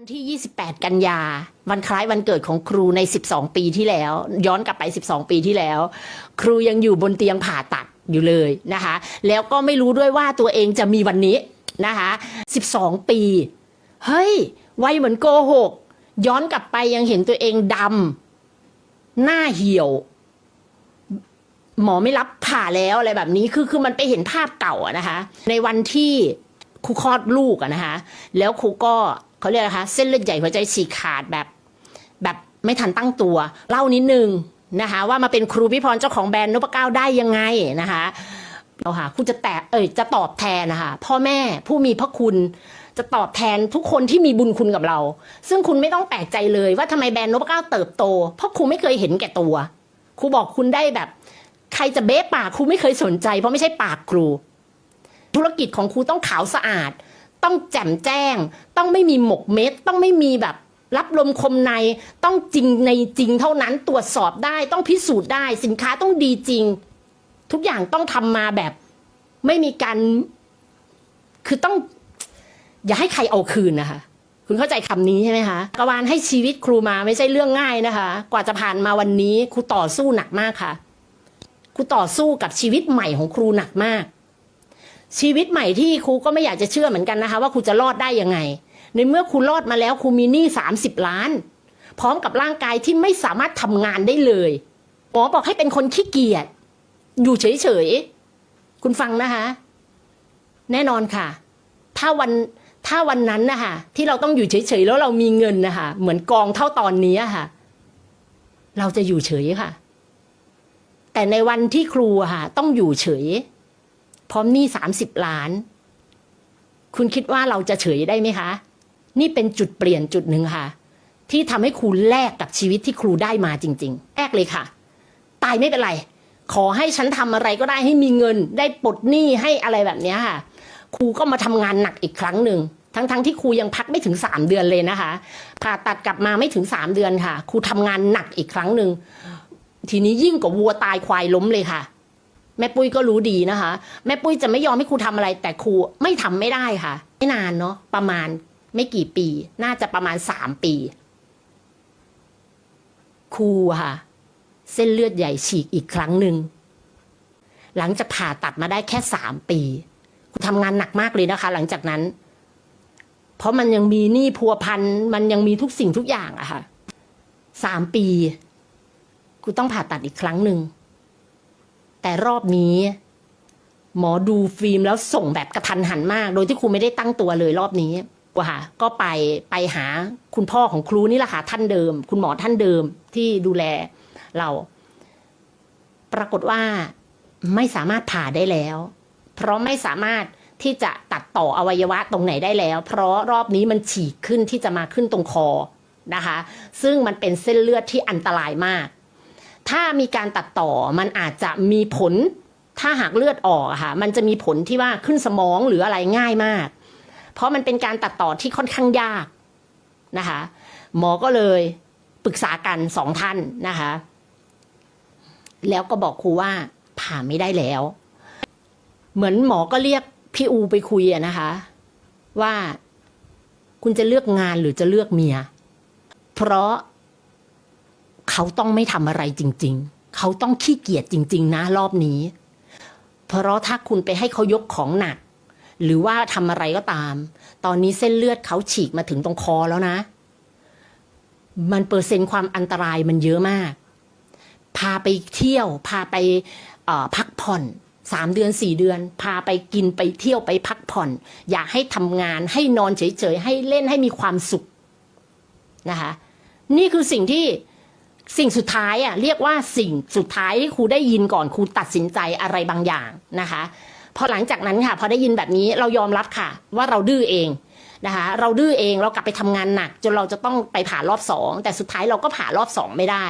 วันที่ 28 กันยา วันคล้ายวันเกิดของครูใน 12 ปีที่แล้ว ย้อนกลับไป 12 ปีที่แล้ว ครูยังอยู่บนเตียงผ่าตัดอยู่เลยนะคะ แล้วก็ไม่รู้ด้วยว่าตัวเองจะมีวันนี้นะคะ 12 ปี เฮ้ย วัยเหมือนโกหก ย้อนกลับไปยังเห็นตัวเองดำ หน้าเหี่ยว หมอไม่รับผ่าแล้วอะไรแบบนี้ คือคือมันไปเห็นภาพเก่าอะนะคะ ในวันที่ครูคลอดลูกอะนะคะ แล้วครูก็ เขาเรียกนะคะเส้นเลือดใหญ่หัวใจฉีกขาดแบบ แบบไม่ทันตั้งตัว เล่านิดนึงนะคะว่ามาเป็นครูพิพรเจ้าของแบรนด์นพเก้าได้ยังไงนะคะเราค่ะคุณจะแตะเอ่ยจะตอบแทนนะคะพ่อแม่ผู้มีพระคุณจะตอบแทนทุกคนที่มีบุญคุณกับเรา ซึ่งคุณไม่ต้องแปลกใจเลยว่าทำไมแบรนด์นพเก้าเติบโต เพราะครูไม่เคยเห็นแก่ตัว ครูบอกคุณได้แบบ ใครจะเบ๊ปากครูไม่เคยสนใจ เพราะไม่ใช่ปากครู ธุรกิจของครูต้องขาวสะอาด ต้องแจ่มแจ้ง ต้องไม่มีหมกเม็ด ต้องไม่มีแบบรับลมคมในต้องจริงในจริงเท่านั้นตรวจสอบได้ต้องพิสูจน์ได้ สินค้าต้องดีจริง ทุกอย่างต้องทำมาแบบ ไม่มีการคือต้อง อย่าให้ใครเอาคืนนะคะ คุณเข้าใจคำนี้ใช่ไหมคะกวานให้ชีวิตครูมาไม่ใช่เรื่องง่ายนะคะ กว่าจะผ่านมาวันนี้ครูต่อสู้หนักมากค่ะครูต่อสู้กับชีวิตใหม่ของครูหนักมาก ชีวิตใหม่ที่ครูก็ไม่อยากจะเชื่อเหมือนกันนะคะ ว่าครูจะรอดได้ยังไง ในเมื่อครูรอดมาแล้วครูมีหนี้สามสิบล้าน พร้อมกับร่างกายที่ไม่สามารถทำงานได้เลยหมอบอกให้เป็นคนขี้เกียจอยู่เฉยๆคุณฟังนะคะ แน่นอนค่ะ ถ้าวันถ้าวันนั้นนะคะที่เราต้องอยู่เฉยๆแล้วเรามีเงินนะคะเหมือนกองเท่าตอนนี้ค่ะ เราจะอยู่เฉยค่ะ แต่ในวันที่ครูค่ะ ต้องอยู่เฉย พร้อมหนี้สามสิบล้าน คุณคิดว่าเราจะเฉยได้ไหมคะ นี่เป็นจุดเปลี่ยนจุดหนึ่งค่ะ ที่ทำให้ครูแลกกับชีวิตที่ครูได้มาจริง ๆ แลกเลยค่ะ ตายไม่เป็นไร ขอให้ฉันทำอะไรก็ได้ให้มีเงิน ได้ปลดหนี้ให้อะไรแบบนี้ค่ะ ครูก็มาทำงานหนักอีกครั้งหนึ่งทั้งๆทที่ครูยังพักไม่ถึงสามเดือนเลยนะคะผ่าตัดกลับมาไม่ถึงสามเดือนค่ะ ครูทำงานหนักอีกครั้งหนึ่งทีนี้ยิ่งกว่าวัวตายควายล้มเลยค่ะ แม่ปุ้ยก็รู้ดีนะคะ แม่ปุ้ยจะไม่ยอมให้ครูทำอะไร แต่ครูไม่ทำไม่ได้ค่ะ ไม่นานเนาะประมาณไม่กี่ปี น่าจะประมาณสามปี ครูค่ะ เส้นเลือดใหญ่ฉีกอีกครั้งหนึ่งหลังจากผ่าตัดมาได้แค่สามปีครูทำงานหนักมากเลยนะคะ หลังจากนั้น เพราะมันยังมีหนี้พัวพันมันยังมีทุกสิ่งทุกอย่างอะค่ะสามปีครูต้องผ่าตัดอีกครั้งหนึ่ง แต่รอบนี้ หมอดูฟิล์มแล้วส่งแบบกระทันหันมาก โดยที่ครูไม่ได้ตั้งตัวเลยรอบนี้ว่าค่ะก็ไปไปหาคุณพ่อของครูนี่แหละค่ะท่านเดิม คุณหมอท่านเดิมที่ดูแลเรา ปรากฏว่าไม่สามารถผ่าได้แล้ว เพราะไม่สามารถที่จะตัดต่ออวัยวะตรงไหนได้แล้ว เพราะรอบนี้มันฉีกขึ้นที่จะมาขึ้นตรงคอนะคะ ซึ่งมันเป็นเส้นเลือดที่อันตรายมาก ถ้ามีการตัดต่อมันอาจจะมีผล ถ้าหากเลือดออกค่ะ มันจะมีผลที่ว่าขึ้นสมองหรืออะไรง่ายมาก เพราะมันเป็นการตัดต่อที่ค่อนข้างยากนะคะ หมอก็เลยปรึกษากันสองท่านนะคะ แล้วก็บอกครูว่าผ่าไม่ได้แล้ว เหมือนหมอก็เรียกพี่อูไปคุยอะนะคะ ว่าคุณจะเลือกงานหรือจะเลือกเมีย เพราะ เขาต้องไม่ทำอะไรจริง ๆ เขาต้องขี้เกียจจริง ๆ นะรอบนี้ เพราะถ้าคุณไปให้เขายกของหนัก หรือว่าทำอะไรก็ตาม ตอนนี้เส้นเลือดเขาฉีกมาถึงตรงคอแล้วนะ มันเปอร์เซ็นต์ความอันตรายมันเยอะมาก พาไปเที่ยว พาไปพักผ่อนสามเดือนสี่เดือน พาไปกินไปเที่ยวไปพักผ่อน อย่าให้ทำงานให้นอนเฉยๆ ให้เล่นให้มีความสุขนะคะ นี่คือสิ่งที่ สิ่งสุดท้ายอะเรียกว่าสิ่งสุดท้ายที่ครูได้ยินก่อนครูตัดสินใจอะไรบางอย่างนะคะพอหลังจากนั้นค่ะ พอได้ยินแบบนี้เรายอมรับค่ะ ว่าเราดื้อเองนะคะ เราดื้อเองเรากลับไปทำงานหนัก จนเราจะต้องไปผ่ารอบสองแต่สุดท้ายเราก็ผ่ารอบสองไม่ได้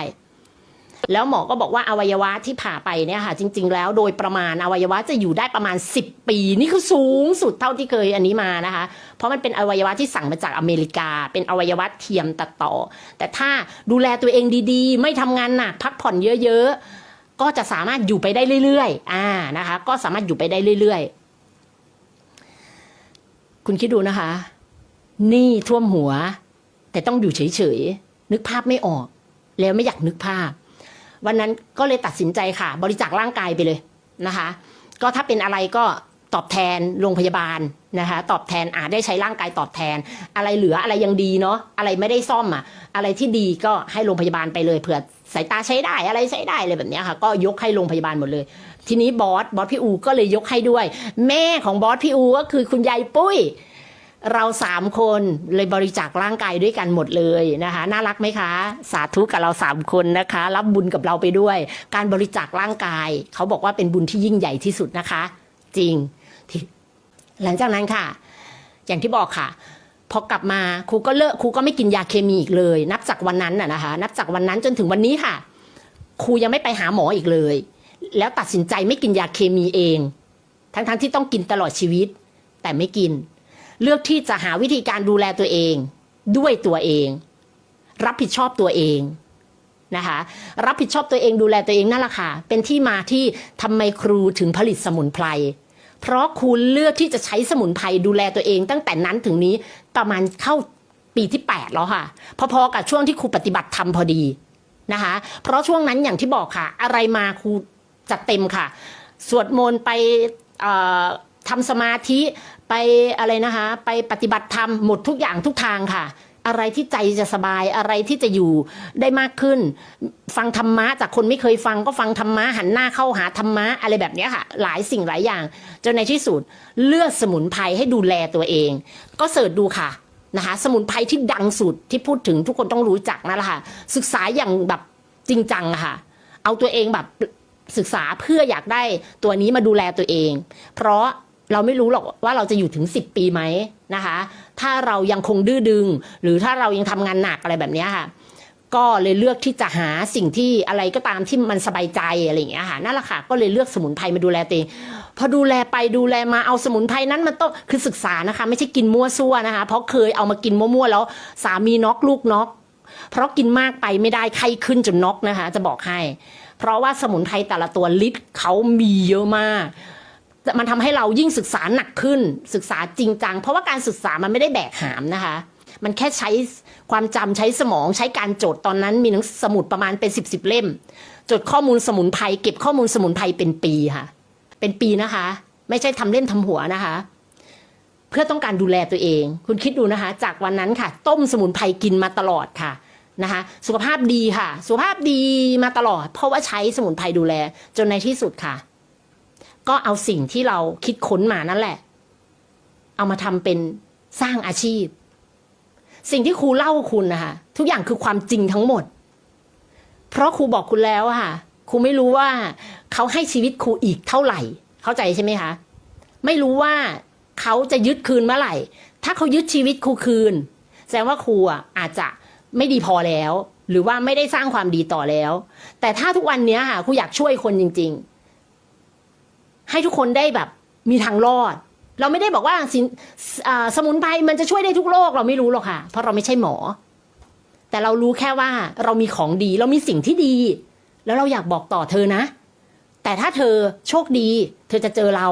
แล้วหมอก็บอกว่าอวัยวะที่ผ่าไปเนี่ยค่ะ จริง ๆ แล้วโดยประมาณอวัยวะจะอยู่ได้ประมาณ 10 ปี นี่คือสูงสุดเท่าที่เคยอันนี้มานะคะ เพราะมันเป็นอวัยวะที่สั่งมาจากอเมริกา เป็นอวัยวะเทียมตัดต่อ แต่ถ้าดูแลตัวเองดีๆ ไม่ทำงานหนักพักผ่อนเยอะๆ ก็จะสามารถอยู่ไปได้เรื่อยๆอ่านะคะ ก็สามารถอยู่ไปได้เรื่อยๆ คุณคิดดูนะคะหนี้ท่วมหัว แต่ต้องอยู่เฉยๆนึกภาพไม่ออก แล้วไม่อยากนึกภาพ วันนั้นก็เลยตัดสินใจค่ะ บริจาคร่างกายไปเลยนะคะ ก็ถ้าเป็นอะไรก็ตอบแทนโรงพยาบาลนะคะ ตอบแทนอาจได้ใช้ร่างกายตอบแทน อะไรเหลืออะไรยังดีเนาะอะไรไม่ได้ซ่อมอะอะไรที่ดีก็ให้โรงพยาบาลไปเลยเผื่อสายตาใช้ได้อะไรใช้ได้อะไรแบบนี้ค่ะ ก็ยกให้โรงพยาบาลหมดเลย ทีนี้บอสบอสพี่อูก็เลยยกให้ด้วย แม่ของบอสพี่อูก็คือคุณยายปุ้ย เราสามคนเลยบริจาคร่างกายด้วยกันหมดเลยนะคะ น่ารักไหมคะ สาธุกับเราสามคนนะคะ รับบุญกับเราไปด้วย การบริจาคร่างกาย เขาบอกว่าเป็นบุญที่ยิ่งใหญ่ที่สุดนะคะ จริง หลังจากนั้นค่ะ อย่างที่บอกค่ะพอกลับมาครูก็เลิกครูก็ไม่กินยาเคมีอีกเลย นับจากวันนั้นน่ะนะคะ นับจากวันนั้นจนถึงวันนี้ค่ะ ครูยังไม่ไปหาหมออีกเลย แล้วตัดสินใจไม่กินยาเคมีเอง ทั้งๆที่ต้องกินตลอดชีวิต แต่ไม่กิน เลือกที่จะหาวิธีการดูแลตัวเอง ด้วยตัวเอง รับผิดชอบตัวเองนะคะรับผิดชอบตัวเองดูแลตัวเองนั่นแหละค่ะเป็นที่มาที่ทำไมครูถึงผลิตสมุนไพรเพราะครูเลือกที่จะใช้สมุนไพรดูแลตัวเองตั้งแต่นั้นถึงนี้ประมาณเข้าปีที่ 8 แล้วค่ะพอๆกับช่วงที่ครูปฏิบัติธรรมพอดีนะคะเพราะช่วงนั้นอย่างที่บอกค่ะ อะไรมาครูจัดเต็มค่ะ สวดมนต์ไปทำสมาธิ ไปอะไรนะคะ ไปปฏิบัติธรรมหมดทุกอย่างทุกทางค่ะ อะไรที่ใจจะสบายอะไรที่จะอยู่ได้มากขึ้น ฟังธรรมะจากคนไม่เคยฟังก็ฟังธรรมะหันหน้าเข้าหาธรรมะอะไรแบบนี้ค่ะ หลายสิ่งหลายอย่าง จนในที่สุดเลือกสมุนไพรให้ดูแลตัวเอง ก็เสิร์ชดูค่ะนะคะ สมุนไพรที่ดังสุดที่พูดถึงทุกคนต้องรู้จักนั่นแหละค่ะ ศึกษาอย่างแบบจริงจังค่ะ เอาตัวเองแบบศึกษาเพื่ออยากได้ตัวนี้มาดูแลตัวเอง เพราะ เราไม่รู้หรอกว่าเราจะอยู่ถึง 10 ปีไหมนะคะ ถ้าเรายังคงดื้อดึง หรือถ้าเรายังทำงานหนักอะไรแบบนี้ค่ะ ก็เลยเลือกที่จะหาสิ่งที่อะไรก็ตามที่มันสบายใจอะไรอย่างเงี้ยค่ะนั่นแหละค่ะก็เลยเลือกสมุนไพรมาดูแลตัวเองพอดูแลไปดูแลมาเอาสมุนไพรนั้นมันต้องคือศึกษานะคะ ไม่ใช่กินมั่วซั่วนะคะ เพราะเคยเอามากินมั่วๆแล้วสามีน็อกลูกน็อกเพราะกินมากไปไม่ได้ไข้ขึ้นจนน็อกนะคะ จะบอกให้ เพราะว่าสมุนไพรแต่ละตัวฤทธิ์เขามีเยอะมาก มันทำให้เรายิ่งศึกษาหนักขึ้น ศึกษาจริงจัง เพราะว่าการศึกษามันไม่ได้แบกหามนะคะ มันแค่ใช้ความจำใช้สมองใช้การจดตอนนั้นมีหนังสมุดประมาณเป็นสิบสิบเล่ม จดข้อมูลสมุนไพรเก็บข้อมูลสมุนไพรเป็นปีค่ะ เป็นปีนะคะ ไม่ใช่ทำเล่นทำหัวนะคะ เพื่อต้องการดูแลตัวเอง คุณคิดดูนะคะ จากวันนั้นค่ะ ต้มสมุนไพรกินมาตลอดค่ะนะคะสุขภาพดีค่ะ สุขภาพดีมาตลอด เพราะว่าใช้สมุนไพรดูแลจนในที่สุดค่ะ ก็เอาสิ่งที่เราคิดค้นมานั่นแหละ เอามาทำเป็นสร้างอาชีพ สิ่งที่ครูเล่าคุณนะคะทุกอย่างคือความจริงทั้งหมด เพราะครูบอกคุณแล้วค่ะครูไม่รู้ว่าเขาให้ชีวิตครูอีกเท่าไหร่ เข้าใจใช่ไหมคะ ไม่รู้ว่าเขาจะยึดคืนเมื่อไหร่ ถ้าเขายึดชีวิตครูคืน แสดงว่าครูอะอาจจะไม่ดีพอแล้ว หรือว่าไม่ได้สร้างความดีต่อแล้ว แต่ถ้าทุกวันนี้ค่ะครูอยากช่วยคนจริง ๆ ให้ทุกคนได้แบบมีทางรอด เราไม่ได้บอกว่าสินสมุนไพรมันจะช่วยได้ทุกโรคเราไม่รู้หรอกค่ะ เพราะเราไม่ใช่หมอ แต่เรารู้แค่ว่าเรามีของดี เรามีสิ่งที่ดี แล้วเราอยากบอกต่อเธอนะ แต่ถ้าเธอโชคดี เธอจะเจอเรา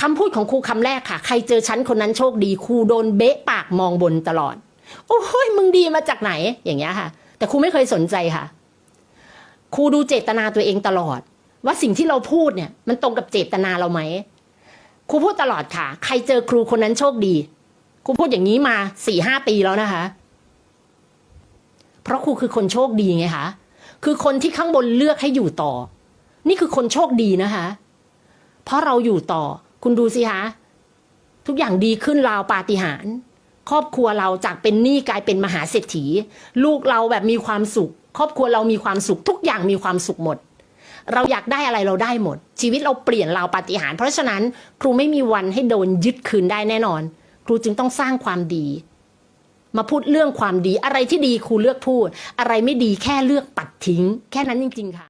คำพูดของครูคำแรกค่ะ ใครเจอฉันคนนั้นโชคดีครูโดนเบะปากมองบนตลอด โอ้ยมึงดีมาจากไหนอย่างเงี้ยค่ะ แต่ครูไม่เคยสนใจค่ะครูดูเจตนาตัวเองตลอด ว่าสิ่งที่เราพูดเนี่ย มันตรงกับเจตนาเราไหมครูพูดตลอดค่ะ ใครเจอครูคนนั้นโชคดีครูพูดอย่างนี้มาสี่ห้าปีแล้วนะคะ เพราะครูคือคนโชคดีไงคะคือคนที่ข้างบนเลือกให้อยู่ต่อ นี่คือคนโชคดีนะคะ เพราะเราอยู่ต่อ คุณดูสิคะทุกอย่างดีขึ้นราวปาฏิหาริย์ครอบครัวเราจากเป็นหนี้กลายเป็นมหาเศรษฐี ลูกเราแบบมีความสุข ครอบครัวเรามีความสุข ทุกอย่างมีความสุขหมด เราอยากได้อะไรเราได้หมด ชีวิตเราเปลี่ยนเราปาฏิหาริย์เพราะฉะนั้นครูไม่มีวันให้โดนยึดคืนได้แน่นอน ครูจึงต้องสร้างความดี มาพูดเรื่องความดีอะไรที่ดีครูเลือกพูด อะไรไม่ดีแค่เลือกปัดทิ้ง แค่นั้นจริง ๆ ค่ะ